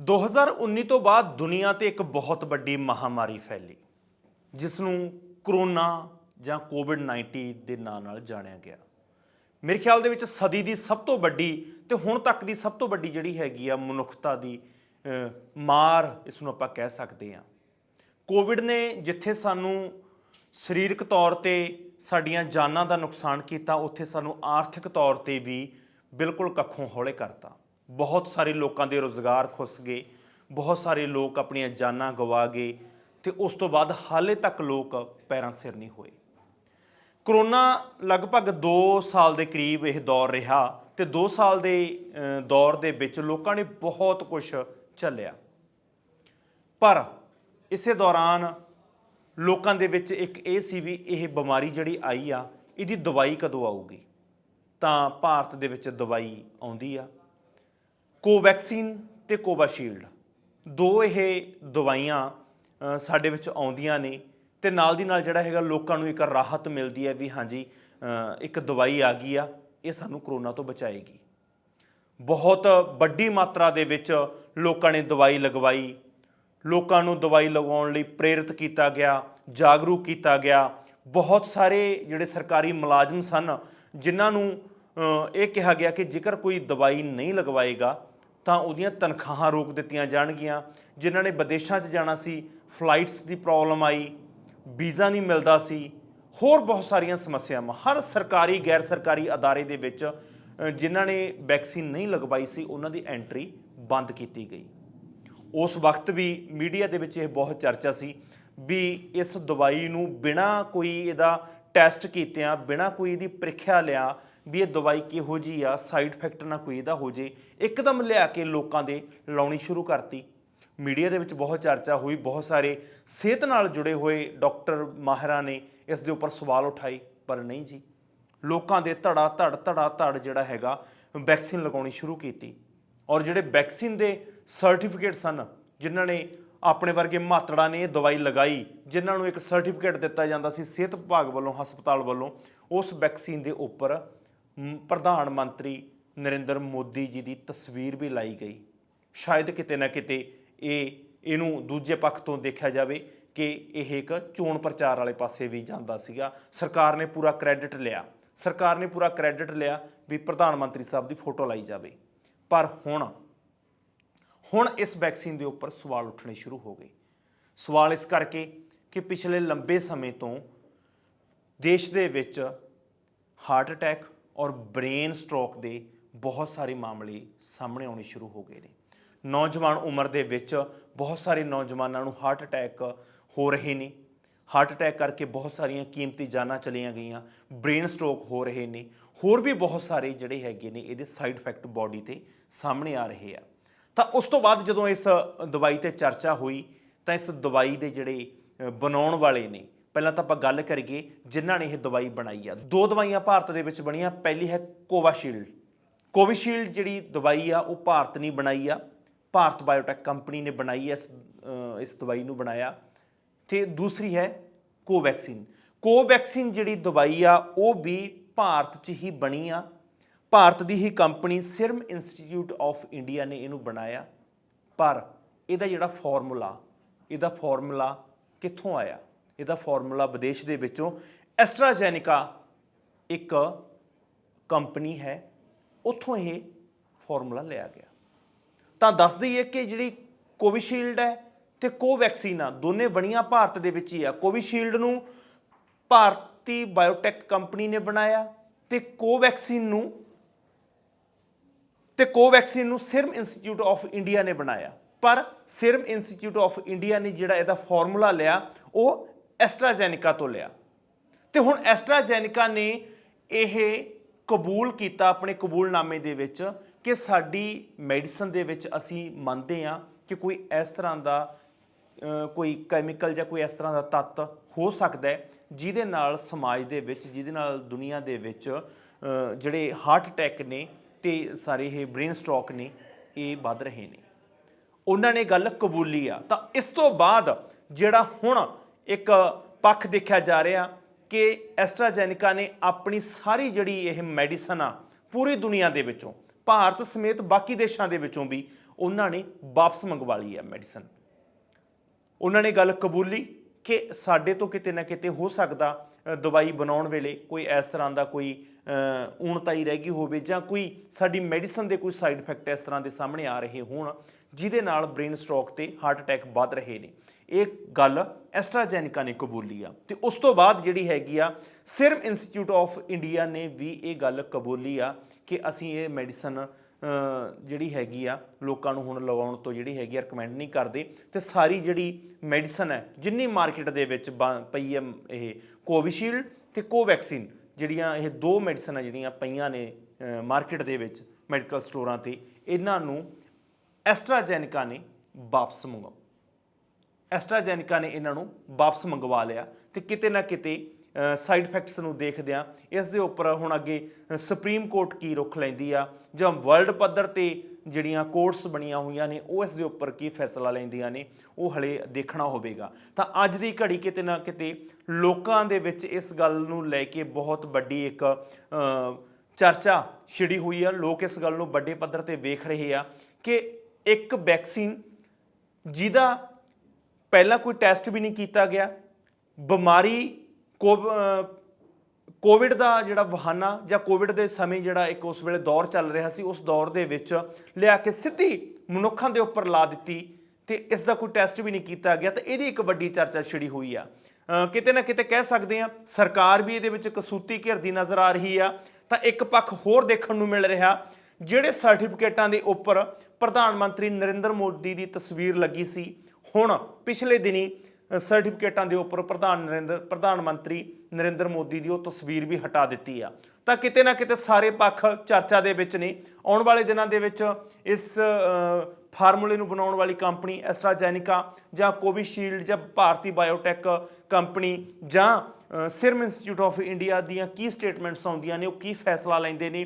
2019 ਤੋਂ ਬਾਅਦ ਦੁਨੀਆ ਤੇ ਇੱਕ ਬਹੁਤ ਵੱਡੀ ਮਹਾਮਾਰੀ ਫੈਲੀ ਜਿਸ ਨੂੰ ਕਰੋਨਾ ਜਾਂ ਕੋਵਿਡ-19 ਦੇ ਨਾਂ ਨਾਲ ਜਾਣਿਆ ਗਿਆ। ਮੇਰੇ ਖਿਆਲ ਦੇ ਵਿੱਚ ਸਦੀ ਦੀ ਸਭ ਤੋਂ ਵੱਡੀ ਤੇ ਹੁਣ ਤੱਕ ਦੀ ਸਭ ਤੋਂ ਵੱਡੀ ਜਿਹੜੀ ਹੈਗੀ ਆ ਮਨੁੱਖਤਾ ਦੀ ਮਾਰ ਇਸ ਨੂੰ ਆਪਾਂ ਕਹਿ ਸਕਦੇ ਹਾਂ। ਕੋਵਿਡ ਨੇ ਜਿੱਥੇ ਸਾਨੂੰ ਸਰੀਰਕ ਤੌਰ ਤੇ ਸਾਡੀਆਂ ਜਾਨਾਂ ਦਾ ਨੁਕਸਾਨ ਕੀਤਾ, ਉੱਥੇ ਸਾਨੂੰ ਆਰਥਿਕ ਤੌਰ ਤੇ ਵੀ ਬਿਲਕੁਲ ਕੱਖੋਂ ਹੌਲੇ ਕਰਤਾ। ਬਹੁਤ ਸਾਰੇ ਲੋਕਾਂ ਦੇ ਰੋਜ਼ਗਾਰ ਖੁੱਸ ਗਏ, ਬਹੁਤ ਸਾਰੇ ਲੋਕ ਆਪਣੀਆਂ ਜਾਨਾਂ ਗਵਾ ਗਏ ਤੇ ਉਸ ਤੋਂ ਬਾਅਦ ਹਾਲੇ ਤੱਕ ਲੋਕ ਪੈਰਾਂ ਸਿਰ ਨਹੀਂ ਹੋਏ। ਕਰੋਨਾ ਲਗਭਗ 2 ਸਾਲ ਦੇ ਕਰੀਬ ਇਹ ਦੌਰ ਰਿਹਾ ਤੇ 2 ਸਾਲ ਦੇ ਦੌਰ ਦੇ ਵਿੱਚ ਲੋਕਾਂ ਨੇ ਬਹੁਤ ਕੁਝ ਝੱਲਿਆ। ਪਰ ਇਸੇ ਦੌਰਾਨ ਲੋਕਾਂ ਦੇ ਵਿੱਚ ਇੱਕ ਇਹ ਸੀ ਵੀ ਇਹ ਬਿਮਾਰੀ ਜਿਹੜੀ ਆਈ ਆ, ਇਹਦੀ ਦਵਾਈ ਕਦੋਂ ਆਊਗੀ? ਤਾਂ ਭਾਰਤ ਦੇ ਵਿੱਚ ਦਵਾਈ ਆਉਂਦੀ ਆ। ਕੋਵੈਕਸੀਨ ਤੇ ਕੋਵਾਸ਼ੀਲਡ। ਦੋ ਇਹ ਦਵਾਈਆਂ ਸਾਡੇ ਵਿੱਚ ਆਉਂਦੀਆਂ ਨੇ ਤੇ ਨਾਲ ਦੀ ਨਾਲ ਜਿਹੜਾ ਹੈਗਾ ਲੋਕਾਂ ਨੂੰ ਇੱਕ ਰਾਹਤ ਮਿਲਦੀ ਹੈ ਵੀ ਹਾਂਜੀ ਇੱਕ ਦਵਾਈ ਆ ਗਈ ਆ, ਇਹ ਸਾਨੂੰ ਕਰੋਨਾ ਤੋਂ ਬਚਾਏਗੀ। ਬਹੁਤ ਵੱਡੀ ਮਾਤਰਾ ਦੇ ਵਿੱਚ ਲੋਕਾਂ ਨੇ ਦਵਾਈ ਲਗਵਾਈ। ਲੋਕਾਂ ਨੂੰ ਦਵਾਈ ਲਗਵਾਉਣ ਲਈ ਪ੍ਰੇਰਿਤ ਕੀਤਾ ਗਿਆ, ਜਾਗਰੂਕ ਕੀਤਾ ਗਿਆ। ਬਹੁਤ ਸਾਰੇ ਜਿਹੜੇ ਸਰਕਾਰੀ ਮੁਲਾਜ਼ਮ ਸਨ, ਜਿਨ੍ਹਾਂ ਨੂੰ ਇਹ ਕਿਹਾ ਗਿਆ ਕਿ ਜੇਕਰ ਕੋਈ ਦਵਾਈ ਨਹੀਂ ਲਗਵਾਏਗਾ ਤਾਂ ਉਹਦੀਆਂ ਤਨਖਾਹਾਂ ਰੋਕ ਦਿੱਤੀਆਂ ਜਾਣਗੀਆਂ। ਜਿਨ੍ਹਾਂ ਨੇ ਵਿਦੇਸ਼ਾਂ 'ਚ ਜਾਣਾ ਸੀ ਫਲਾਈਟਸ ਦੀ ਪ੍ਰੋਬਲਮ ਆਈ, ਵੀਜ਼ਾ ਨਹੀਂ ਮਿਲਦਾ ਸੀ, ਹੋਰ ਬਹੁਤ ਸਾਰੀਆਂ ਸਮੱਸਿਆਵਾਂ। ਹਰ ਸਰਕਾਰੀ ਗੈਰ ਸਰਕਾਰੀ ਅਦਾਰੇ ਦੇ ਵਿੱਚ ਜਿਨ੍ਹਾਂ ਨੇ ਵੈਕਸੀਨ ਨਹੀਂ ਲਗਵਾਈ ਸੀ, ਉਹਨਾਂ ਦੀ ਐਂਟਰੀ ਬੰਦ ਕੀਤੀ ਗਈ। ਉਸ ਵਕਤ ਵੀ ਮੀਡੀਆ ਦੇ ਵਿੱਚ ਇਹ ਬਹੁਤ ਚਰਚਾ ਸੀ ਵੀ ਇਸ ਦਵਾਈ ਨੂੰ ਬਿਨਾ ਕੋਈ ਇਹਦਾ ਟੈਸਟ ਕੀਤਿਆਂ, ਬਿਨਾ ਕੋਈ ਇਹਦੀ ਪ੍ਰੀਖਿਆ ਲਿਆ ਵੀ ਇਹ ਦਵਾਈ ਕਿਹੋ ਜੀ ਆ ਸਾਈਡ ਇਫੈਕਟ ਨਾ ਕੋਈ ਇਹਦਾ ਹੋ ਜੇ। ਇੱਕਦਮ ਲਿਆ ਕੇ ਲੋਕਾਂ ਦੇ ਲਾਉਣੀ ਸ਼ੁਰੂ ਕਰਤੀ। ਮੀਡੀਆ ਦੇ ਵਿੱਚ ਬਹੁਤ ਚਰਚਾ ਹੋਈ, ਬਹੁਤ ਸਾਰੇ ਸਿਹਤ ਨਾਲ ਜੁੜੇ ਹੋਏ ਡਾਕਟਰ ਮਾਹਿਰਾਂ ਨੇ ਇਸ ਦੇ ਉੱਪਰ ਸਵਾਲ ਉਠਾਏ, ਪਰ ਨਹੀਂ ਜੀ। ਲੋਕਾਂ ਦੇ ਧੜਾ ਧੜ ਧੜਾ ਧੜ ਜਿਹੜਾ ਹੈਗਾ ਵੈਕਸੀਨ ਲਗਾਉਣੀ ਸ਼ੁਰੂ ਕੀਤੀ। ਔਰ ਜਿਹੜੇ ਵੈਕਸੀਨ ਦੇ ਸਰਟੀਫਿਕੇਟ ਸਨ ਜਿਨ੍ਹਾਂ ਨੇ ਆਪਣੇ ਵਰਗੇ ਮਾਤੜਾ ਨੇ ਇਹ ਦਵਾਈ ਲਗਾਈ, ਜਿਨ੍ਹਾਂ ਨੂੰ ਇੱਕ ਸਰਟੀਫਿਕੇਟ ਦਿੱਤਾ ਜਾਂਦਾ ਸੀ ਸਿਹਤ ਵਿਭਾਗ ਵੱਲੋਂ, ਹਸਪਤਾਲ ਵੱਲੋਂ, ਉਸ ਵੈਕਸੀਨ ਦੇ ਉੱਪਰ ਪ੍ਰਧਾਨ ਮੰਤਰੀ ਨਰਿੰਦਰ ਮੋਦੀ ਜੀ ਦੀ ਤਸਵੀਰ ਵੀ ਲਾਈ ਗਈ। ਸ਼ਾਇਦ ਕਿਤੇ ਨਾ ਕਿਤੇ ਇਹ, ਇਹਨੂੰ ਦੂਜੇ ਪੱਖ ਤੋਂ ਦੇਖਿਆ ਜਾਵੇ ਕਿ ਇਹ ਇੱਕ ਚੋਣ ਪ੍ਰਚਾਰ ਵਾਲੇ ਪਾਸੇ ਵੀ ਜਾਂਦਾ ਸੀਗਾ। ਸਰਕਾਰ ਨੇ ਪੂਰਾ ਕ੍ਰੈਡਿਟ ਲਿਆ। ਸਰਕਾਰ ਨੇ ਪੂਰਾ ਕ੍ਰੈਡਿਟ ਲਿਆ ਵੀ ਪ੍ਰਧਾਨ ਮੰਤਰੀ ਸਾਹਿਬ ਦੀ ਫੋਟੋ ਲਾਈ ਜਾਵੇ। ਪਰ ਹੁਣ ਹੁਣ ਇਸ ਵੈਕਸੀਨ ਦੇ ਉੱਪਰ ਸਵਾਲ ਉੱਠਣੇ ਸ਼ੁਰੂ ਹੋ ਗਏ। ਸਵਾਲ ਇਸ ਕਰਕੇ ਕਿ ਪਿਛਲੇ ਲੰਬੇ ਸਮੇਂ ਤੋਂ ਦੇਸ਼ ਦੇ ਵਿੱਚ ਹਾਰਟ ਅਟੈਕ ਔਰ ਬ੍ਰੇਨ ਸਟ੍ਰੋਕ ਦੇ ਬਹੁਤ ਸਾਰੇ ਮਾਮਲੇ ਸਾਹਮਣੇ ਆਉਣੇ ਸ਼ੁਰੂ ਹੋ ਗਏ ਨੇ। ਨੌਜਵਾਨ ਉਮਰ ਦੇ ਵਿੱਚ ਬਹੁਤ ਸਾਰੇ ਨੌਜਵਾਨਾਂ ਨੂੰ ਹਾਰਟ ਅਟੈਕ ਹੋ ਰਹੇ ਨੇ। ਹਾਰਟ ਅਟੈਕ ਕਰਕੇ ਬਹੁਤ ਸਾਰੀਆਂ ਕੀਮਤੀ ਜਾਨਾਂ ਚਲੀਆਂ ਗਈਆਂ ਬ੍ਰੇਨ ਸਟ੍ਰੋਕ ਹੋ ਰਹੇ ਨੇ। ਹੋਰ ਵੀ ਬਹੁਤ ਸਾਰੇ ਜਿਹੜੇ ਹੈਗੇ ਨੇ, ਇਹਦੇ ਸਾਈਡ ਇਫੈਕਟ ਬਾਡੀ ਤੇ ਸਾਹਮਣੇ ਆ ਰਹੇ ਆ। ਤਾਂ ਉਸ ਤੋਂ ਬਾਅਦ ਜਦੋਂ ਇਸ ਦਵਾਈ ਤੇ ਚਰਚਾ ਹੋਈ, ਤਾਂ ਇਸ ਦਵਾਈ ਦੇ ਜਿਹੜੇ ਬਣਾਉਣ ਵਾਲੇ ਨੇ ਪਹਿਲਾਂ ਤਾਂ ਆਪਾਂ ਗੱਲ ਕਰੀਏ ਜਿਨ੍ਹਾਂ ਨੇ ਇਹ ਦਵਾਈ ਬਣਾਈ ਆ। ਦੋ ਦਵਾਈਆਂ ਭਾਰਤ ਦੇ ਵਿੱਚ ਬਣੀਆਂ, ਪਹਿਲੀ ਹੈ ਕੋਵਾਸ਼ੀਲਡ ਕੋਵਿਸ਼ੀਲਡ ਜਿਹੜੀ ਦਵਾਈ ਆ, ਉਹ ਭਾਰਤ ਨੇ ਬਣਾਈ ਆ। ਭਾਰਤ ਬਾਇਓਟੈਕ ਕੰਪਨੀ ਨੇ ਬਣਾਈ ਇਸ ਇਸ ਦਵਾਈ ਨੂੰ ਬਣਾਇਆ। ਤੇ ਦੂਸਰੀ ਹੈ ਕੋਵੈਕਸਿਨ ਕੋਵੈਕਸਿਨ ਜਿਹੜੀ ਦਵਾਈ ਆ, ਉਹ ਵੀ ਭਾਰਤ 'ਚ ਹੀ ਬਣੀ ਆ। ਭਾਰਤ ਦੀ ਹੀ company serum institute of India ਨੇ ਇਹਨੂੰ ਬਣਾਇਆ। ਪਰ ਇਹਦਾ ਜਿਹੜਾ ਫਾਰਮੂਲਾ, ਇਹਦਾ ਫਾਰਮੂਲਾ ਕਿੱਥੋਂ ਆਇਆ? ਇਹਦਾ ਫਾਰਮੂਲਾ ਵਿਦੇਸ਼ ਦੇ ਵਿੱਚੋਂ ਐਸਟਰਾਜੈਨਿਕਾ ਇੱਕ ਕੰਪਨੀ ਹੈ, ਉੱਥੋਂ ਇਹ ਫਾਰਮੂਲਾ ਲਿਆ ਗਿਆ। ਤਾਂ ਦੱਸ ਦਈਏ ਕਿ ਜਿਹੜੀ ਕੋਵਿਸ਼ੀਲਡ ਹੈ ਤੇ ਕੋਵੈਕਸੀਨ ਆ, ਦੋਨੇ ਬਣੀਆਂ ਭਾਰਤ ਦੇ ਵਿੱਚ ਹੀ ਆ। ਕੋਵਿਸ਼ੀਲਡ ਨੂੰ ਭਾਰਤੀ ਬਾਇਓਟੈਕ ਕੰਪਨੀ ਨੇ ਬਣਾਇਆ ਤੇ ਕੋਵੈਕਸੀਨ ਨੂੰ ਤੇ ਕੋਵੈਕਸੀਨ ਨੂੰ ਸਿਰਮ ਇੰਸਟੀਚਿਊਟ ਆਫ ਇੰਡੀਆ ਨੇ ਬਣਾਇਆ। ਪਰ ਸਿਰਮ ਇੰਸਟੀਚਿਊਟ ਆਫ ਇੰਡੀਆ ਨੇ ਜਿਹੜਾ ਇਹਦਾ ਫਾਰਮੂਲਾ ਲਿਆ, ਉਹ ਐਸਟਰਾਜੈਨਿਕਾ ਤੋਂ ਲਿਆ। ਤੇ ਹੁਣ ਐਸਟਰਾਜੈਨਿਕਾ ਨੇ ਇਹ ਕਬੂਲ ਕੀਤਾ ਆਪਣੇ ਕਬੂਲਨਾਮੇ ਦੇ ਵਿੱਚ ਕਿ ਸਾਡੀ ਮੈਡੀਸਨ ਦੇ ਵਿੱਚ ਅਸੀਂ ਮੰਨਦੇ ਹਾਂ ਕਿ ਕੋਈ ਇਸ ਤਰ੍ਹਾਂ ਦਾ ਕੋਈ ਕੈਮੀਕਲ ਜਾਂ ਕੋਈ ਇਸ ਤਰ੍ਹਾਂ ਦਾ ਤੱਤ ਹੋ ਸਕਦਾ ਹੈ ਜਿਹਦੇ ਨਾਲ ਸਮਾਜ ਦੇ ਵਿੱਚ, ਜਿਹਦੇ ਨਾਲ ਦੁਨੀਆ ਦੇ ਵਿੱਚ ਜਿਹੜੇ ਹਾਰਟ ਅਟੈਕ ਨੇ ਤੇ ਸਾਰੇ ਇਹ ਬ੍ਰੇਨ ਸਟ੍ਰੋਕ ਨੇ, ਇਹ ਵੱਧ ਰਹੇ ਨੇ। ਉਹਨਾਂ ਨੇ ਗੱਲ ਕਬੂਲੀ ਆ। ਤਾਂ ਇਸ ਤੋਂ ਬਾਅਦ ਜਿਹੜਾ ਹੁਣ ਇੱਕ ਪੱਖ ਦੇਖਿਆ ਜਾ ਰਿਹਾ ਕਿ ਐਸਟਰਾਜੈਨਿਕਾ ਨੇ ਆਪਣੀ ਸਾਰੀ ਜਿਹੜੀ ਇਹ ਮੈਡੀਸਨ ਆ ਪੂਰੀ ਦੁਨੀਆ ਦੇ ਵਿੱਚੋਂ ਭਾਰਤ ਸਮੇਤ ਬਾਕੀ ਦੇਸ਼ਾਂ ਦੇ ਵਿੱਚੋਂ ਵੀ ਉਹਨਾਂ ਨੇ ਵਾਪਸ ਮੰਗਵਾ ਲਈ ਹੈ ਮੈਡੀਸਨ। ਉਹਨਾਂ ਨੇ ਗੱਲ ਕਬੂਲੀ ਕਿ ਸਾਡੇ ਤੋਂ ਕਿਤੇ ਨਾ ਕਿਤੇ ਹੋ ਸਕਦਾ ਦਵਾਈ ਬਣਾਉਣ ਵੇਲੇ ਕੋਈ ਇਸ ਤਰ੍ਹਾਂ ਦਾ ਕੋਈ ਅ, ਊਣਤਾਈ ਰਹਿ ਗਈ ਹੋਵੇ ਜਾਂ ਕੋਈ ਸਾਡੀ ਮੈਡੀਸਨ ਦੇ ਕੋਈ ਸਾਈਡ ਇਫੈਕਟ ਇਸ ਤਰ੍ਹਾਂ ਦੇ ਸਾਹਮਣੇ ਆ ਰਹੇ ਹੋਣ ਜਿਹਦੇ ਨਾਲ ਬ੍ਰੇਨ ਸਟ੍ਰੋਕ ਤੇ ਹਾਰਟ ਅਟੈਕ ਵੱਧ ਰਹੇ ਨੇ। ਇਹ ਗੱਲ ਐਸਟਰਾਜੈਨਿਕਾ ਨੇ ਕਬੂਲੀ ਆ। ਤੇ ਉਸ ਤੋਂ ਬਾਅਦ ਜਿਹੜੀ ਹੈਗੀ ਆ ਸਿਰਮ ਇੰਸਟੀਚਿਊਟ ਆਫ ਇੰਡੀਆ ਨੇ ਵੀ ਇਹ ਗੱਲ ਕਬੂਲੀ ਆ ਕਿ ਅਸੀਂ ਇਹ ਮੈਡੀਸਨ ਜਿਹੜੀ ਹੈਗੀ ਆ, ਲੋਕਾਂ ਨੂੰ ਹੁਣ ਲਗਾਉਣ ਤੋਂ ਜਿਹੜੀ ਹੈਗੀ ਆ ਰეკਮੈਂਡ ਨਹੀਂ ਕਰਦੇ। ਤੇ ਸਾਰੀ ਜਿਹੜੀ ਮੈਡੀਸਨ ਹੈ, ਜਿੰਨੀ ਮਾਰਕੀਟ ਦੇ ਵਿੱਚ ਬਾ- ਪਈ ਹੈ ਇਹ ਕੋਵਿਸ਼ੀਲਡ ਤੇ ਕੋਵੈਕਸਿਨ ਜਿਹੜੀਆਂ ਇਹ ਦੋ ਮੈਡੀਸਨਾਂ ਜਿਹੜੀਆਂ ਪਈਆਂ ਨੇ ਮਾਰਕੀਟ ਦੇ ਵਿੱਚ ਮੈਡੀਕਲ ਸਟੋਰਾਂ ਤੇ, ਇਹਨਾਂ ਨੂੰ ਐਸਟਰਾਜੈਨਿਕਾ ਨੇ ਵਾਪਸ ਮੰਗਾਓ ਐਸਟਰਾਜੈਨਿਕਾ ਨੇ ਇਹਨਾਂ ਨੂੰ ਵਾਪਸ ਮੰਗਵਾ ਲਿਆ ਤੇ ਕਿਤੇ ਨਾ ਕਿਤੇ ਸਾਈਡ ਇਫੈਕਟਸ ਨੂੰ ਦੇਖਦਿਆਂ ਇਸ ਦੇ ਉੱਪਰ ਹੁਣ ਅੱਗੇ ਸੁਪਰੀਮ ਕੋਰਟ ਕੀ ਰੁਖ ਲੈਂਦੀ ਆ ਜਾਂ ਵਰਲਡ ਪੱਧਰ ਤੇ ਜਿਹੜੀਆਂ ਕੋਰਟਸ ਬਣੀਆਂ ਹੋਈਆਂ ਨੇ, ਉਹ ਇਸ ਦੇ ਉੱਪਰ ਕੀ ਫੈਸਲਾ ਲੈਂਦੀਆਂ ਨੇ, ਉਹ ਹਲੇ ਦੇਖਣਾ ਹੋਵੇਗਾ। ਤਾਂ ਅੱਜ ਦੀ ਘੜੀ ਕਿਤੇ ਨਾ ਕਿਤੇ ਲੋਕਾਂ ਦੇ ਵਿੱਚ ਇਸ ਗੱਲ ਨੂੰ ਲੈ ਕੇ ਬਹੁਤ ਵੱਡੀ ਇੱਕ ਚਰਚਾ ਛਿੜੀ ਹੋਈ ਆ। ਲੋਕ ਇਸ ਗੱਲ ਨੂੰ ਵੱਡੇ ਪੱਧਰ ਤੇ ਵੇਖ ਰਹੇ ਆ ਕਿ ਇੱਕ ਵੈਕਸੀਨ ਜਿਹਦਾ ਪਹਿਲਾਂ ਕੋਈ ਟੈਸਟ ਵੀ ਨਹੀਂ ਕੀਤਾ ਗਿਆ। ਬਿਮਾਰੀ ਕੋਵ- ਕੋਵਿਡ ਦਾ ਜਿਹੜਾ ਬਹਾਨਾ ਜਾਂ ਕੋਵਿਡ ਦੇ ਸਮੇਂ ਜਿਹੜਾ ਇੱਕ ਉਸ ਵੇਲੇ ਦੌਰ ਚੱਲ ਰਿਹਾ ਸੀ, ਉਸ ਦੌਰ ਦੇ ਵਿੱਚ ਲਿਆ ਕੇ ਸਿੱਧੀ ਮਨੁੱਖਾਂ ਦੇ ਉੱਪਰ ਲਾ ਦਿੱਤੀ ਤੇ ਇਸ ਦਾ ਕੋਈ ਟੈਸਟ ਵੀ ਨਹੀਂ ਕੀਤਾ ਗਿਆ ਤਾਂ ਇਹਦੀ ਇੱਕ ਵੱਡੀ ਚਰਚਾ ਛਿੜੀ ਹੋਈ ਆ। ਕਿਤੇ ਨਾ ਕਿਤੇ ਕਹਿ ਸਕਦੇ ਆ ਸਰਕਾਰ ਵੀ ਇਹਦੇ ਵਿੱਚ ਕਸੂਤੀ ਘਿਰਦੀ ਨਜ਼ਰ ਆ ਰਹੀ ਆ। ਤਾਂ ਇੱਕ ਪੱਖ ਹੋਰ ਦੇਖਣ ਨੂੰ ਮਿਲ ਰਿਹਾ, ਜਿਹੜੇ ਸਰਟੀਫਿਕੇਟਾਂ ਦੇ ਉੱਪਰ ਪ੍ਰਧਾਨ ਮੰਤਰੀ ਨਰਿੰਦਰ ਮੋਦੀ ਦੀ ਤਸਵੀਰ ਲੱਗੀ ਸੀ ਹੁਣ ਪਿਛਲੇ ਦਿਨੀ ਸਰਟੀਫਿਕੇਟਾਂ ਦੇ ਉੱਪਰ ਪ੍ਰਧਾਨ ਨਰਿੰਦਰ, ਪ੍ਰਧਾਨ ਮੰਤਰੀ ਨਰਿੰਦਰ ਮੋਦੀ ਦੀ ਉਹ ਤਸਵੀਰ ਵੀ ਹਟਾ ਦਿੱਤੀ ਆ। ਤਾਂ ਕਿਤੇ ਨਾ ਕਿਤੇ ਸਾਰੇ ਪੱਖ ਚਰਚਾ ਦੇ ਵਿੱਚ ਨੇ। ਆਉਣ ਵਾਲੇ ਦਿਨਾਂ ਦੇ ਵਿੱਚ ਇਸ ਫਾਰਮੂਲੇ ਨੂੰ ਬਣਾਉਣ ਵਾਲੀ ਕੰਪਨੀ ਐਸਟਰਾਜੈਨਿਕਾ ਜਾਂ ਕੋਵਿਸ਼ੀਲਡ ਜਾਂ ਭਾਰਤੀ ਬਾਇਓਟੈਕ ਕੰਪਨੀ ਜਾਂ ਸਿਰਮ ਇੰਸਟੀਚਿਊਟ ਆਫ ਇੰਡੀਆ ਦੀਆਂ ਕੀ ਸਟੇਟਮੈਂਟਸ ਆਉਂਦੀਆਂ ਨੇ, ਉਹ ਕੀ ਫੈਸਲਾ ਲੈਂਦੇ ਨੇ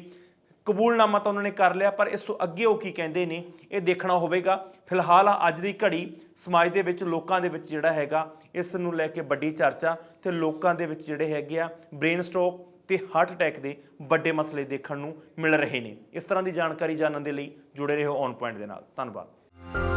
ਕਬੂਲਨਾਮਾ ਤਾਂ ਉਹਨਾਂ ਨੇ ਕਰ ਲਿਆ, ਪਰ ਇਸ ਤੋਂ ਅੱਗੇ ਉਹ ਕੀ ਕਹਿੰਦੇ ਨੇ, ਇਹ ਦੇਖਣਾ ਹੋਵੇਗਾ। ਫਿਲਹਾਲ ਅੱਜ ਦੀ ਘੜੀ ਸਮਾਜ ਦੇ ਵਿੱਚ, ਲੋਕਾਂ ਦੇ ਵਿੱਚ ਜਿਹੜਾ ਹੈਗਾ, ਇਸ ਨੂੰ ਲੈ ਕੇ ਵੱਡੀ ਚਰਚਾ ਤੇ ਲੋਕਾਂ ਦੇ ਵਿੱਚ ਜਿਹੜੇ ਹੈਗੇ ਆ ਬ੍ਰੇਨ ਸਟ੍ਰੋਕ ਤੇ ਹਾਰਟ ਅਟੈਕ ਦੇ ਵੱਡੇ ਮਸਲੇ ਦੇਖਣ ਨੂੰ ਮਿਲ ਰਹੇ ਨੇ। ਇਸ ਤਰ੍ਹਾਂ ਦੀ ਜਾਣਕਾਰੀ ਜਾਣਨ ਦੇ ਲਈ ਜੁੜੇ ਰਹੋ ਔਨ ਪੁਆਇੰਟ ਦੇ ਨਾਲ। ਧੰਨਵਾਦ।